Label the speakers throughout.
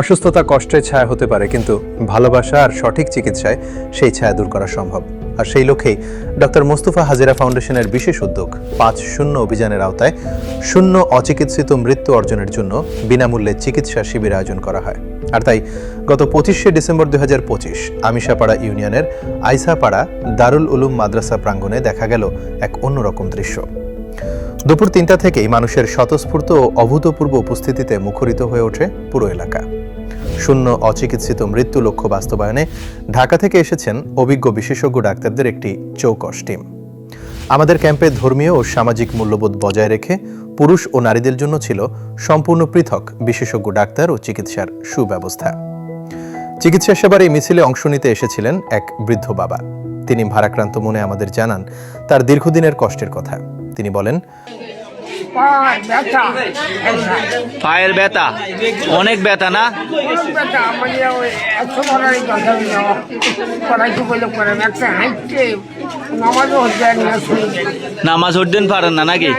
Speaker 1: অসুস্থতা কষ্টের ছায়া হতে পারে, কিন্তু ভালোবাসা আর সঠিক চিকিৎসায় সেই ছায়া দূর করা সম্ভব। আর সেই লক্ষ্যেই ডক্টর মোস্তফা হাজিরা ফাউন্ডেশনের বিশেষ উদ্যোগ পাঁচ শূন্য অভিযানের আওতায় শূন্য অচিকিৎসিত মৃত্যু অর্জনের জন্য বিনামূল্যে চিকিৎসা শিবির আয়োজন করা হয়। আর তাই গত পঁচিশে ডিসেম্বর দুই হাজার পঁচিশ আমিষাপাড়া ইউনিয়নের আইসাপাড়া দারুল উলুম মাদ্রাসা প্রাঙ্গণে দেখা গেল এক অন্যরকম দৃশ্য। দুপুর তিনটা থেকেই মানুষের স্বতঃস্ফূর্ত ও অভূতপূর্ব উপস্থিতিতে মুখরিত হয়ে ওঠে পুরো এলাকা। শূন্য অচিকিৎসিত মৃত্যু লক্ষ্য বাস্তবায়নে ঢাকা থেকে এসেছেন অভিজ্ঞ বিশেষজ্ঞ ডাক্তারদের একটি চৌকস টিম। আমাদের ক্যাম্পে ধর্মীয় ও সামাজিক মূল্যবোধ বজায় রেখে পুরুষ ও নারীদের জন্য ছিল সম্পূর্ণ পৃথক বিশেষজ্ঞ ডাক্তার ও চিকিৎসার সুব্যবস্থা। চিকিৎসা সেবার এই মিছিলে অংশ নিতে এসেছিলেন এক বৃদ্ধ বাবা। তিনি ভারাক্রান্ত মনে আমাদের জানান তার দীর্ঘদিনের কষ্টের কথা। তিনি বলেন
Speaker 2: পায়ের ব্যথা। অনেক ব্যথা না? নামাজ উঠতেন পারেন না নাকি?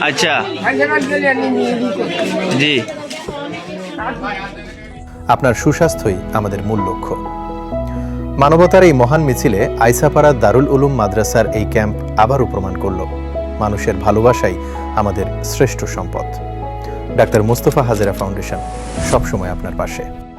Speaker 2: আচ্ছা। জি।
Speaker 1: আপনার সুস্বাস্থ্যই আমাদের মূল লক্ষ্য। মানবতার এই মহান মিছিলে আইসাপাড়া দারুল উলুম মাদ্রাসার এই ক্যাম্প আবারও প্রমাণ করল। মানুষের ভালোবাসাই আমাদের শ্রেষ্ঠ সম্পদ। ডাক্তার মুস্তফা হাজেরা ফাউন্ডেশন সবসময় আপনার পাশে।